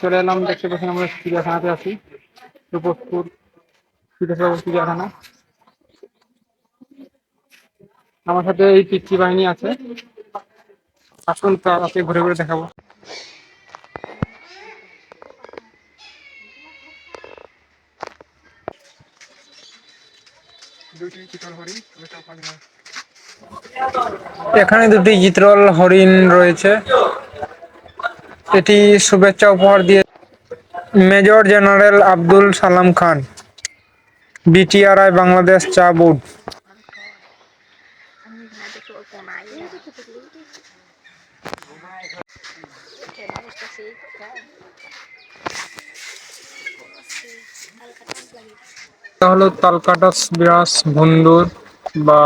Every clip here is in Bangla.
চলে এলাম দেখতে পাচ্ছেন আমরা চিড়িয়াখানাতে আছি। রূপসপুর চিড়িয়াখানা আমার সাথে এই পিচ্ছি বাহিনী আছে। আসুন, তার ঘুরে ঘুরে দেখাবো। এখানে দুটি চিত্রল হরিণ রয়েছে। এটি শুভেচ্ছা উপহার দিয়ে মেজর জেনারেল আব্দুল সালাম খান, বিটিআরআই বাংলাদেশ চা বোর্ড। এটা হলো তালকাটাস বিরাস ভন্দুর বা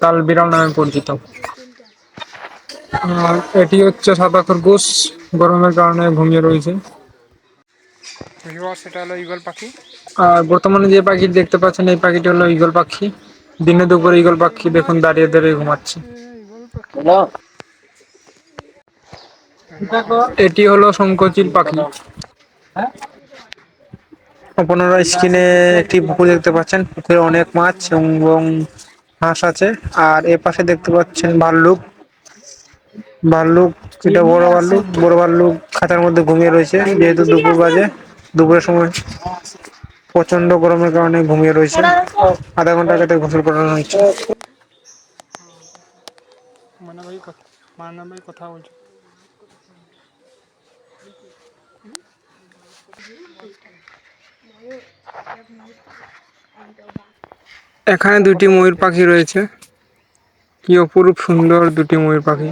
তাল বিড়াল নামে পরিচিত। আর এটি হচ্ছে সাদা খরগোশ গরমের কারণে ঘুমিয়ে রয়েছে। সেটা হলো ঈগল পাখি। আর বর্তমানে যে পাখি দেখতে পাচ্ছেন এই পাখিটি হলো ঈগল পাখি। দিনে দুপুরে ঈগল পাখি দেখুন দাঁড়িয়ে দাঁড়িয়ে ঘুমাচ্ছে। এটি হলো শঙ্কচিল পাখি। আপনারা স্ক্রিনে একটি পুকুর দেখতে পাচ্ছেন। পুকুরে অনেক মাছ এবং হাঁস আছে। আর এ পাশে দেখতে পাচ্ছেন ভাল্লুক। ভাল্লুক, এটা বড় ভাল্লুক। বড় ভাল্লুক খাঁচার মধ্যে ঘুমিয়ে রয়েছে। যেহেতু দুপুর বাজে, দুপুরের সময় প্রচণ্ড গরমের কারণে ঘুমিয়ে রয়েছে। আধা ঘণ্টা আগে গোসল করানো হয়েছে। কথা বলছে এখানে দুটি ময়ূর পাখি রয়েছে। কি অপরূপ সুন্দর দুটি ময়ূর পাখি।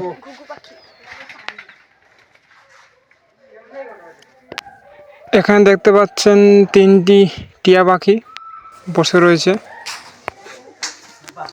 এখানে দেখতে পাচ্ছেন তিনটি টিয়া পাখি বসে রয়েছে।